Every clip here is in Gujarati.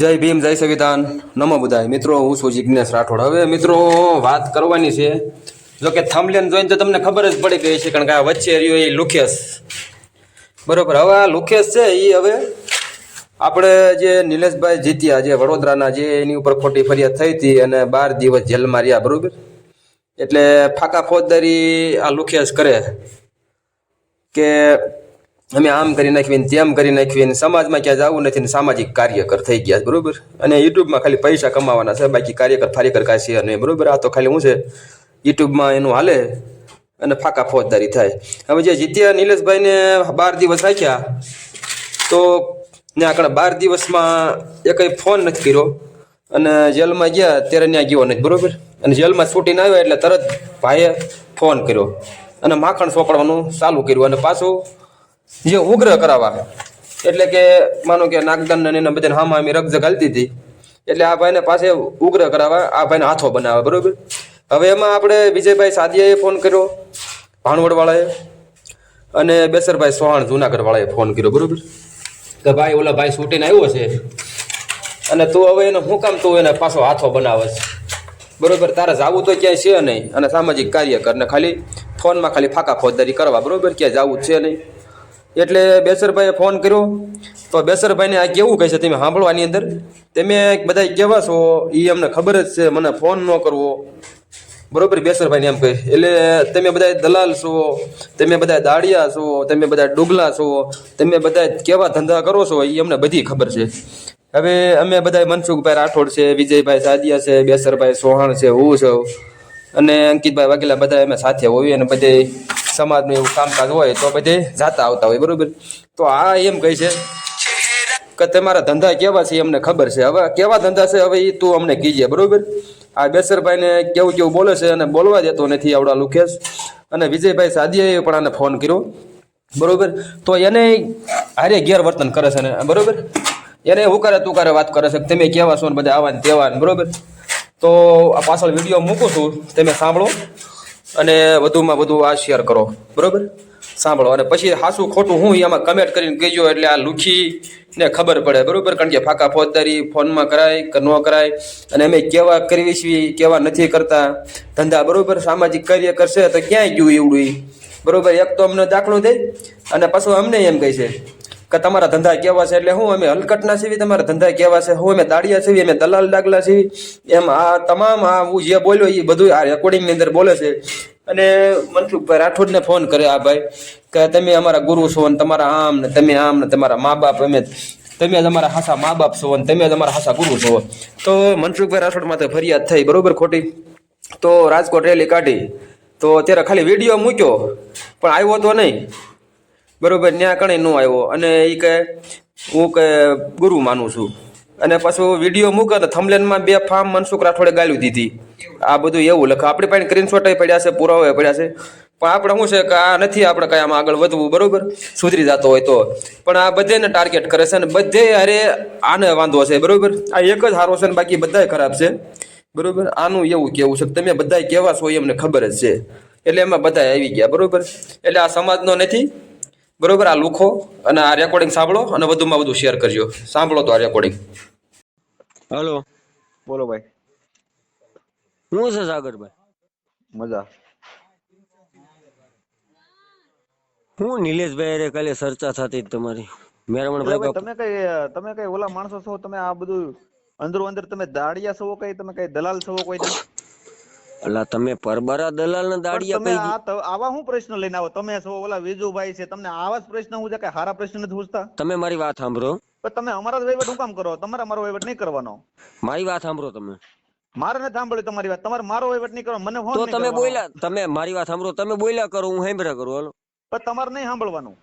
જય ભીમ, જય સંવિધાન નમો બધાય. મિત્રો, હું છું જિજ્ઞેશ રાઠોડ. હવે મિત્રો, વાત કરવાની છે. જો કે થમલેન જોઈને તો તમને ખબર જ પડી ગઈ છે કારણ કે આ વચ્ચે રહ્યો એ લુખેશ બરોબર, હવે આ લુખેશ છે એ હવે આપણે જે નિલેશભાઈ જીત્યા, જે વડોદરાના જે એની ઉપર ખોટી ફરિયાદ થઈ હતી અને બાર દિવસ જેલમાં રહ્યા, બરોબર? એટલે ફાકા ફોજદારી આ લુખેશ કરે કે અમે આમ કરી નાખીએ તેમ કરી નાખીએ ને સમાજમાં ક્યાં જવું નથી ને સામાજિક કાર્યકર થઈ ગયા બરોબર? અને યુટ્યુબમાં ખાલી પૈસા કમાવાના છે, બાકી કાર્યકર ફારીકર કાંઈ છે નહીં, બરોબર? આ તો ખાલી હું છે, યુટ્યુબમાં એનું હાલે અને ફાકા ફોજદારી થાય. હવે જે જીત્યા નિલેશભાઈને બાર દિવસ રાખ્યા, તો ને આગળ બાર દિવસમાં એ કંઈ ફોન નથી કર્યો. અને જેલમાં ગયા ત્યારે ત્યાં ગયો નથી બરોબર? અને જેલમાં છૂટીને આવ્યા એટલે તરત ભાઈએ ફોન કર્યો. અને માખણ સોંપડવાનું ચાલુ કર્યું અને પાછું જે ઉગ્ર કરાવવા એટલે કે માનો કે નાગદન અને એના બધાને હામાં અમે રગજગ હાલતી હતી. એટલે આ ભાઈને પાસે ઉગ્ર કરાવવા આ ભાઈને હાથો બનાવે બરોબર? હવે એમાં આપણે વિજયભાઈ સાદિયાએ ફોન કર્યો ભાણવડવાળાએ અને બેસરભાઈ સોહાણ જુનાગઢવાળાએ ફોન કર્યો બરોબર? કે ભાઈ ઓલા ભાઈ છૂટીને આવ્યો છે? અને તું હવે એને હું કામ તું એને પાછો હાથો બનાવે છે? બરોબર? તારે જાવું તો ક્યાંય છે નહીં. અને સામાજિક કાર્ય કર ને ખાલી ફોનમાં ખાલી ફાકા ફોજદારી કરવા બરોબર? ક્યાંય જવું છે નહીં. એટલે બેસરભાઈએ ફોન કર્યો. તો બેસરભાઈને આ કેવું કહે છે તમે સાંભળો આની અંદર? તમે બધા કેવા છો? એ અમને ખબર જ છે, મને ફોન ન કરવો. બરોબર, બેસરભાઈને એમ કહે. એટલે તમે બધા દલાલ છો, તમે બધા દાડિયા છો, તમે બધા ડુગલા છો, તમે બધા કેવા ધંધા કરો છો એ અમને બધી ખબર છે. હવે અમે બધા મનસુખભાઈ રાઠોડ છે, વિજયભાઈ સાદિયા છે, બેસરભાઈ સોહાણ છે, હું છું. અને અંકિતભાઈ વાઘેલા બધા અમે સાથે હોઈએ અને બધે સમાજનું એવું કામકાજ હોય તો બધે જાતા આવતા હોય, બરોબર? તો આ એમ કહે છે કે તમારા ધંધા કેવા છે અમને ખબર છે. હવે કેવા ધંધા છે હવે એ તું અમને કીજે, બરોબર? આ બેસરભાઈને કેવું કેવું બોલે છે અને બોલવા દેતો નથી આવડા લુકેશ અને વિજયભાઈ સાદિયાએ પણ આને ફોન કર્યો, બરોબર? તો એને હારે ગેરવર્તન કરે છે ને, બરોબર? એને હું કરે તું કરે વાત કરે છે તમે કેવા છો ને બધા આવા ને તેવા બરોબર? તો આ પાછળ વીડિયો મૂકું છું, તમે સાંભળો. અને વધુમાં વધુ આ શેર કરો. બરોબર? સાંભળો. અને પછી હાસું ખોટું હું એમાં કમેન્ટ કરીને કહેજો એટલે આ લુખી ને ખબર પડે. બરોબર? કારણ કે ફાકા ફોજદારી ફોનમાં કરાય કે ન કરાય. અને અમે કેવા કરવી છીએ, કેવા નથી કરતા. ધંધા બરોબર સામાજિક કાર્ય કરશે તો ક્યાંય ગયું એવડું? બરોબર? એક તો અમને દાખલો દે અને પાછું અમને એમ કહે છે. કે તમારા ધંધા કેવા છે એટલે હું અમે હલકટના છીએ, તમારા ધંધા કેવા છે? હું અમે દાડિયા છીએ, અમે દલાલ ડાગલા છીએ. એમ આ તમામ આ હું જે બોલ્યો એ બધું આ રેકોર્ડિંગની અંદર બોલે છે. અને મનસુખભાઈ રાઠોડને ફોન કર્યો આ ભાઈ કે તમે અમારા ગુરુ છો ને તમારા આમ ને તમે આમ ને તમારા મા બાપ અમે તમે તમારા હાસા મા બાપ છો ને તમે તમારા હાસા ગુરુ છો. તો મનસુખભાઈ રાઠોડ માથે ફરિયાદ થઈ, બરોબર ખોટી? તો રાજકોટ રેલી કાઢી. તો ત્યારે ખાલી વીડિયો મૂક્યો, પણ આવ્યો તો નહીં. બરોબર, ત્યાં કણે ન આવ્યો અને એ કે, હું કે ગુરુ માનું છું. અને પાછું વીડિયો મૂકે તો થમલેનમાં બે ફાર્મ મનસુખ રાઠોડે ગાળ્યું દીધી. આ બધું એવું લખે. આપણી પાસે સ્ક્રીનશોટ પડ્યા છે પુરાવા પડ્યા છે. પણ આપણે શું છે કે આ નથી આપણે કાંઈ આમાં આગળ વધવું, બરોબર? સુધરી જતો હોય તો. પણ આ બધેને ટાર્ગેટ કરે છે અને બધે અરે આને વાંધો છે, બરોબર? આ એક જ સારો છે ને બાકી બધાય ખરાબ છે. બરોબર? આનું એવું કેવું છે તમે બધા કેવા છો એ અમને ખબર જ છે. એટલે એમાં બધા આવી ગયા, બરોબર? એટલે આ સમાજનો નથી. બરોબર આ લુખો અને આ રેકોર્ડિંગ સાંભળો અને વધુમાં વધુ શેર કરજો. સાંભળો તો આ રેકોર્ડિંગ હેલો બોલો ભાઈ. શું છે સાગરભાઈ? મજા. હું નિલેશભાઈ અરે કાલે ચર્ચા થતી તમારી. મેરમણભાઈ ભાઈ તમે કઈ તમે કઈ ઓલા માણસો છો? તમે આ બધું અંદરો અંદર તમે દાડિયા છો કઈ તમે કઈ દલાલ છો કોઈ અલા તમે પરબરા દલાલ ને દાડિયા આ આવા હું પ્રશ્ન લઈને આવો? તમે છો ઓલા વેજુભાઈ છે તમને આવા જ પ્રશ્ન હું છે કે હારા પ્રશ્ન નથી પૂછતા? તમે મારી વાત સાંભળો. પણ તમે અમારા વહીવટ હું કામ કરો? તમારે મારો વહીવટ નહીં કરવાનો. મારી વાત સાંભળો તમે. મારે નથી સાંભળ્યું તમારી વાત. તમારે મારો વહીવટ નહીં કરો મને ફોન તો તમે બોલ્યા તમે મારી વાત સાંભળો તમે બોલ્યા કરો હું સાંભળ્યા કરું હાલો. પણ તમારે નહીં સાંભળવાનું.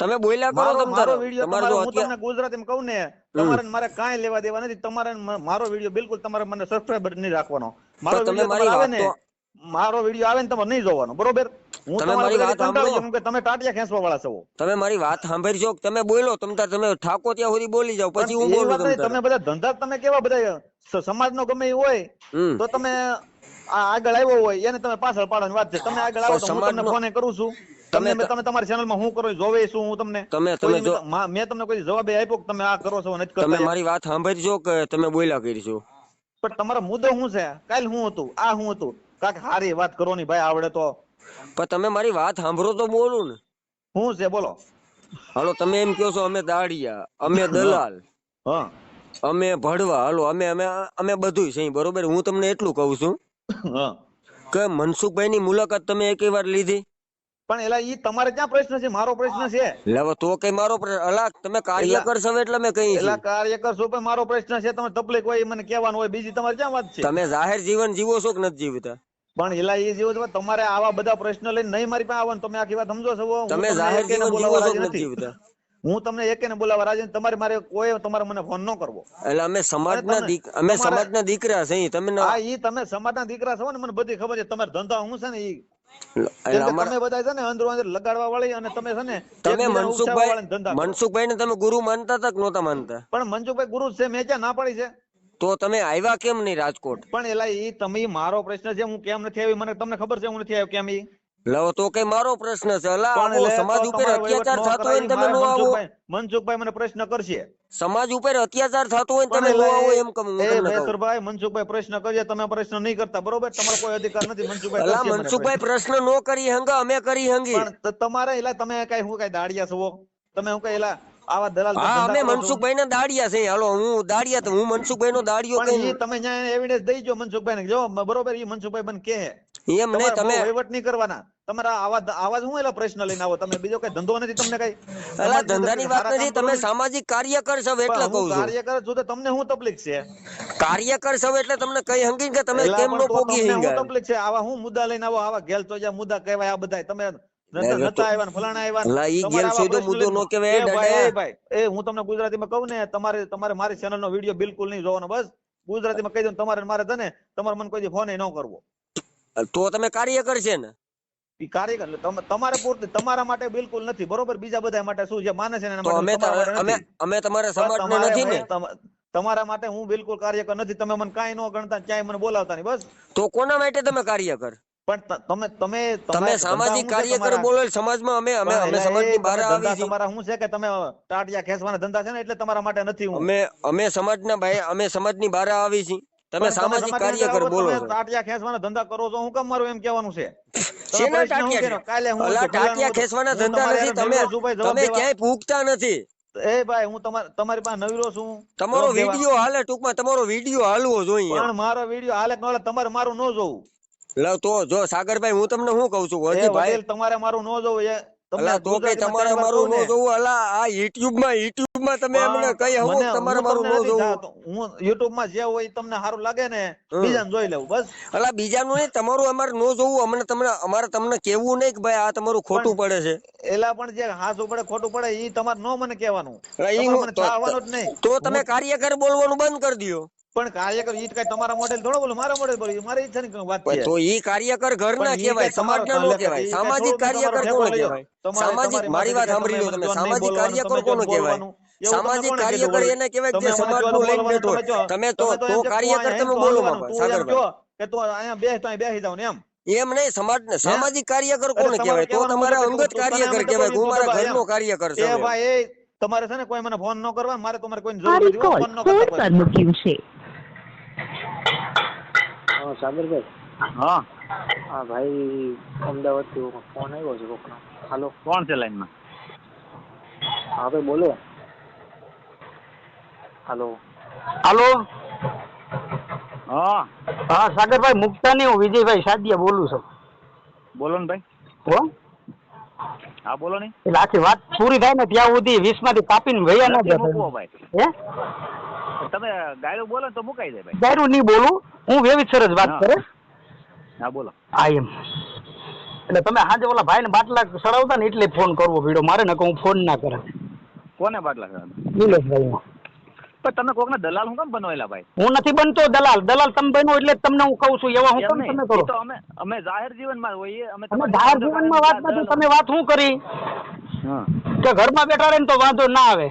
તમે બોલ્યા કરો તમે મારો વિડિયો તમારે હું તમને ગુજરાતીમાં કહું ને તમારે મારે કાંઈ લેવા દેવા નથી તમારે મારો વીડિયો બિલકુલ તમારે મને સબસ્ક્રાઇબર નહીં રાખવાનો. મારો તમે વીડિયો મારી આવે ને મારો વીડિયો આવે ને તમારે નહીં જોવાનો બરોબર? હું તમે મારી વાત સાંભળો. કે તમે ટાટિયા ખેંચવા વાળા છો. તમે મારી વાત સાંભળજો તમે બોલો તમે તમે ઠાકો ત્યાં સુધી બોલી જાવ પછી હું બોલું વાત તમ. તમે બધા ધંધા તમે કેવા બધા સમાજ સમાજનો ગમે એ હોય તો તમે આ આગળ આવ્યો હોય એને તમે પાછળ પાડવાની વાત છે. તમે આગળ આવો તો હું તમને ફોન કરું છું. તમને તમે- તમે તમારી ચેનલમાં હું કરો જોવે શું હું તમને. તમે- તમે જો- મેં- તમને કોઈ જવાબ આપ્યો કે તમે આ કરો છો નથી તમે મારી વાત સાંભળજો કે તમે બોલ્યા કરશો પણ તમારો મુદ્દો શું છે? કાલ શું હતું આ શું હતું. કાક હારી વાત કરો ની ભાઈ આવડે તો. પણ તમે મારી વાત સાંભળો તો બોલું ને. શું છે? બોલો. હાલો તમે એમ કહો છો અમે દાડિયા અમે દલાલ. હા. અમે ભડવા હાલો અમે અમે અમે બધું છે બરોબર? હું તમને એટલું કહું છું હા. કે મનસુખભાઈ ની મુલાકાત તમે એક વાર લીધી. પણ એલા ઈ તમારે ક્યાં પ્રશ્ન છે? મારો પ્રશ્ન છે. એટલે તો કઈ મારો અલા તમે કાર્યકર છો એટલે મેં કહી એલા કાર્યકર છો પણ મારો પ્રશ્ન છે તમે તકલીફ હોય મને કહેવાનું હોય બીજી તમારે ક્યાં વાત છે? તમે જાહેર જીવન જીવો છો કે નથી જીવતા? પણ એલા એ જીવો છો તમારે આવા બધા પ્રશ્ન લઈને નહીં મારી પાસે આવવાનું તમે આખી વાત સમજો છો તમે જાહેર જીવન જીવો છો કે નથી. જીવતા? હું તમને એકેને બોલાવવા રાજી. તમારે મારે કોઈ તમારે મને ફોન ન કરવો. એટલે અમે સમાજના ના અમે સમાજના દીકરા છે તમે હા ઈ તમે સમાજના દીકરા છો ને મને બધી ખબર છે. તમારે ધંધા હું છે ને ઈ તમે બધા છે ને અંદરો અંદર લગાડવા વાળી અને તમે છે ને તમે મનસુખભાઈ મનસુખભાઈ ને તમે ગુરુ માનતા તક નહોતા માનતા? પણ મનસુખભાઈ ગુરુ છે મેં ક્યાં ના પાડી છે? તો તમે આવ્યા કેમ નહીં રાજકોટ? પણ એલા એ તમે મારો પ્રશ્ન છે હું કેમ નથી આવી મને તમને ખબર છે હું નથી આવ્યો કેમ ઈ? લવ તો કે મારો પ્રશ્ન છે. સમાજ ઉપર તમારે અત્યાચાર થતો હોય તમે નો આવો. મનસુખભાઈ મનસુખભાઈ મને પ્રશ્ન કરશે. સમાજ ઉપર અત્યાચાર થતો હોય તમે નો આવો એમ કમ તમને મનસુખભાઈ પ્રશ્ન કરીએ તમે પ્રશ્ન નહીં કરતા બરોબર? તમારો કોઈ અધિકાર નથી મનસુખભાઈ અલા મનસુખભાઈ પ્રશ્ન. નો કરી હંગા અમે કરી હંગી. પણ તમારે એલા તમે કઈ હું કઈ દાડિયા છો? તમે હું કઈ એલા આવા દલાલ હા અમે મનસુખભાઈ ના દાડિયા છે. હાલો હું દાડિયા તો હું મનસુખભાઈ નો દાડિયો કઈ તમે એવિડન્સ દઈ જો મનસુખભાઈ ને જો બરોબર એ મનસુખભાઈ મને કહે. એમ નહીં તમે વહીવટ નહીં કરવાના. તમારા આવા આવા હું એલા પ્રશ્ન લઈને આવો? તમે બીજો કઈ ધંધો નથી તમને કઈ? અલા ધંધાની વાત નથી તમે સામાજિક કાર્યકર છો એટલે કહું છું. કાર્યકર છો તો તમને શું તકલીફ છે? કાર્યકર છો એટલે તમને કઈ હંગી કે તમે કેમ નો પોગી હંગા શું તકલીફ છે. આવા હું મુદ્દા લઈને આવો? આવા ગેલ તો જ્યાં મુદ્દા કહેવાય આ બધાય. તમે ને તમારે હું તમને ગુજરાતીમાં કહું ને તમારે તમારે મારી ચેનલ નો વીડિયો બિલકુલ નહીં જોવાનો બસ. ગુજરાતીમાં કહી દઉં તમારે મારે તને તમારે મને કોઈ ફોન ન કરવો. તો તમે કાર્ય છે ને? કાર્યકર તમારે પૂરતી તમારા માટે બિલકુલ નથી બરોબર? બીજા બધા માટે શું છે? માને છે અમે તમારા માટે અમે તમારા બસ નથી ને? તમારા માટે હું બિલકુલ કાર્યકર નથી. તમે મને કાંઈ ન ગણતા ક્યાંય મને બોલાવતા નહીં બસ. તો કોના માટે તમે કાર્યકર પણ તમે તમે તમે સામાજિક કાર્યકર બોલો સમાજમાં અમે અમે અમે સમાજની બહાર આવી છીએ. તમારા શું છે કે તમે ટાટિયા ખેંચવાના ધંધા છે ને એટલે તમારા માટે નથી હું. અમે અમે સમાજના ભાઈ અમે સમાજની બહાર આવી છીએ. તમે સામાજિક કાર્યકર બોલો તમે છો. ટાટિયા ખેંચવાના ધંધા કરો છો. હું કેમ મારું એમ કહેવાનું છે? શેના ટાટિયા? કાલે હું ટાટિયા ખેંચવાના ધંધા નથી. તમે તમે ક્યાંય ભૂખતા નથી. એ ભાઈ હું તમારી તમારી પાસે નવીરો છું તમારો વિડિયો હાલે ટૂંકમાં તમારો વીડિયો હાલવો જોઈએ. પણ મારો વીડિયો હાલે ન હાલે તમારે મારું ન જોવું. લ તો જો સાગરભાઈ હું તમને શું કહું છું? હજી ભાઈ તમારે મારું ન જોવું અલા તો કઈ તમારે મારું કહું જોવું? અલા આ યુટ્યુબમાં યુટ્યુબમાં તમે અમને કઈ હું તમારે મારું તમને જોવું. હું YouTube માં જે હોય તમને સારું લાગે ને. બીજાને જોઈ લેવું બસ. અલા બીજાનું નહીં તમારું અમારે નો જોવું અમને તમને અમારે તમને કેવું નહીં કે ભાઈ આ તમારું ખોટું પડે છે. એલા પણ જે હાસું પડે ખોટું પડે એ તમારે નો મને કહેવાનું. તો તમે કાર્યકર બોલવાનું બંધ કરી દો પણ કાર્યકર ઈ કઈ તમારા મોડેલ થોડો બોલો મારા મોડેલ બોલો મારી ઈચ્છાની વાત છે. તો ઈ કાર્યકર ઘરના કહેવાય સમાજના નો કહેવાય. સામાજિક કાર્યકર કોને કહેવાય? સામાજિક મારી વાત સાંભળી લો તમે. સામાજિક કાર્યકર કોને કહેવાય? સામાજિક કાર્યકર એને કહેવાય જે સમાજનું લઈને બેઠો તમે તમે તો તો કાર્યકર અહીંયા તમે બોલો બાપા સાગરભાઈ. કે તું અહીંયા બેસ તો અહીંયા બેસી જાવ ને એમ. એમ નહીં સમાજ સામાજિક કાર્યકર કોને તમારે કહેવાય? તો તમારા અંગત કાર્યકર કહેવાય. હું મારા ઘરનો. કાર્યકર. એ છું ભાઈ તમારે છે ને કોઈ મને ફોન ન કરવા મારે તમારે કોઈ જરૂર નથી ફોન ન કરતા હોલ્ડ કોઈ. પર મૂક્યું છે હા સાગરભાઈ? હા. હા ભાઈ અમદાવાદથી ફોન આવ્યો છે કોકનો. હાલો. કોણ છે લાઈનમાં? હા ભાઈ બોલો. હાલો. હાલો. હા. હા સાગરભાઈ મુકતા નહીં હું વિજયભાઈ સાદિયા બોલું છું. બોલો ને ભાઈ. હો? હા બોલો ને. એટલે આખી વાત પૂરી થાય ને ત્યાં સુધી વીસમાંથી કાપીને ગયા ના નથી ભાઈ. હે? તમે ગાયરું બોલો તો મુકાઈ જાય ભાઈ. ગાયરું નહીં બોલું હું વેવિત સરસ વાત. કરે. હા બોલો. હા એમ. એટલે તમે હાજે ઓલા ભાઈ ને બાટલા સડાવતા ને એટલે ફોન કરવો ભીડો મારે ને હું ફોન ના કરે કોને બાટલા? નિલેશભાઈ પણ તમે કોક દલાલ હું કેમ બનવેલા ભાઈ? હું નથી બનતો દલાલ. દલાલ તમે બન્યો એટલે તમને હું કહું છું એવા હું કેમ તમે કરો? તો અમે અમે જાહેર જીવનમાં હોઈએ અમે જાહેર જીવનમાં વાત નથી તમે વાત હું કરી? કે ઘરમાં બેઠા રહે ને તો વાંધો ના આવે.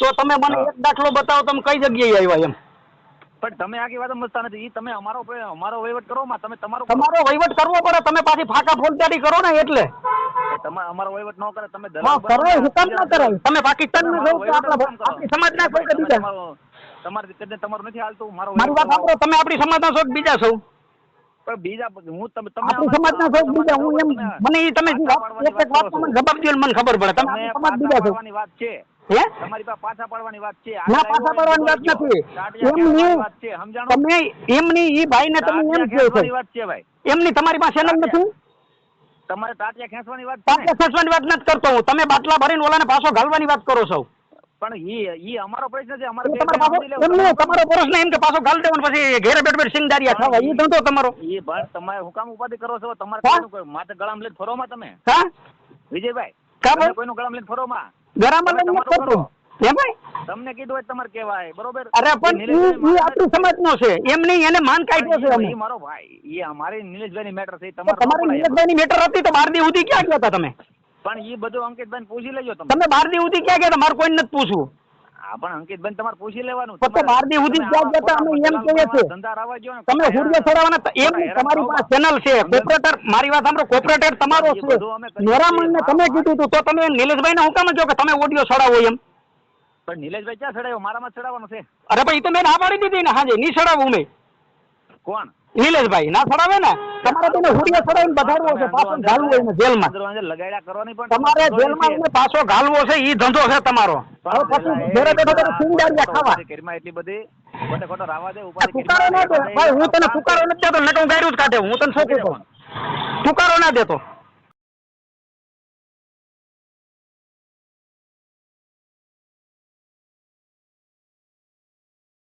તો તમે મને એક દાખલો બતાવો તમે કઈ જગ્યાએ આવ્યા એમ? પણ તમે આખી વાત સમજતા નથી. તમે અમારો અમારો વહીવટ કરો માં તમે તમારો તમારો વહીવટ કરવો પડે તમે પાછી ફાકા ફોજદારી કરો ને એટલે. તમારે અમારો વહીવટ ન કરે તમે દલાલ બનો હુકમ ન કરો તમે પાકિસ્તાનમાં તમારો છો કે આપણા વહીવટ કામ કરો. આપણી સમાજના છો કે તમે બીજા. તમારો- તમારી તમારું નથી હાલતું મારો મારી વાત સાંભળો તમે આપણી સમાજના છો કે બીજા છો. પણ બીજા હું તમે તમે સમાજના છો બીજા હું એમ મને તમે એક એક વાત મને જવાબ દો મને ખબર પડે. તમે તમે સમાજ બીજા છો. વાત છે. તમારી પાસે પાછા પાડવાની વાત છે. ના પાછા પાડવાની વાત નથી. એમની વાત છે સમજાણું? તમે એમની ઈ ભાઈને તમે એમ કહો છો. વાત છે ભાઈ. એમની તમારી પાસે ચેનલ નથી? તમારે ટાટિયા ખેંચવાની વાત છે ને? ખેંચવાની વાત નથી કરતો હું. તમે બાટલા ભરીને ઓલાને પાછો ઘાલવાની વાત કરો છો. પણ ઈ ઈ અમારો પ્રશ્ન છે અમારો તમારો. એમને પ્રશ્ન એમ કે પાછો ગાલ દેવાનો પછી ઘેરે બેઠ બેઠ સિંગદારિયા ખાવા. ઈ ધંધો તમારો. ઈ પણ તમે હુકામ ઉપાધિ કરો છો? તમારે માથે ગળામ લઈને ફરોમાં તમે? હા? વિજયભાઈ કોઈ નું ગળામ કોઈનું ગળામાં લઈને ફરોમાં? ગરામાં તમે લઈને નથી તમારું કરતો હે ભાઈ? તમને કીધું હોય તમારે કહેવાય. બરોબર? અરે પણ ઈ આપણી સમાજનો છે. એમ નહીં એને માન કાઢ્યો છે અમે. મારો ભાઈ. એ અમારી નિલેશભાઈની મેટર છે. તમારે તમારી પડાય મેટર હતી તો બાર દી સુધી ક્યાં ગયા હતા તમે? પણ એ બધું અંકિતભાઈ પૂછી લેજો તમે. તમે બાર દી સુધી ક્યાં ગયા મારે કોઈ નથી પૂછવું. હા પણ અંકિતભાઈ તમારે પૂછી લેવાનું. તો તમારે- બાર દી સુધી ક્યાં આવા અમે એમ કહીએ છીએ. ધંધા રાવા જો તમે સૂર્ય સરાવાના એમ તમારી પાસે ચેનલ છે કોર્પોરેટર મારી વાત સાંભળો કોપરેટર તમારો છે. નોરામણને તમે કીધું હતું તો તમે નિલેશભાઈને હું કામ જો કે તમે ઓડિયો ચડાવો એમ. પણ નિલેશભાઈ ક્યાં ચડાવ્યો મારામાં જ ચડાવવાનો છે. અરે ભાઈ તો મેં ના પાડી દીધી ને હાજે નહીં ચડાવું મેં. કોણ? નિલેશભાઈ ના છોડાવે ને? તમારે તેને હુડિયા છોડાવીને બધાડવો છે પાછો ઘાલવો એને જેલમાં. અંદર અંદર લગાડ્યા કરવાની પણ તમારે જેલમાં. એને પાછો ઘાલવો છે ઈ ધંધો છે તમારો. હવે પછી ઘરે બેઠો બેઠો સિંગારિયા ખાવા. ઉપાધિ એટલી બધી ખોટે ખોટો રાવા દે આ ઉપાધિ ના દે. ભાઈ હું તને પુકારો નથી દેતો નકર ગાયરું જ કાઢે હું તને છોકરું કહું તુકારો ના દેતો.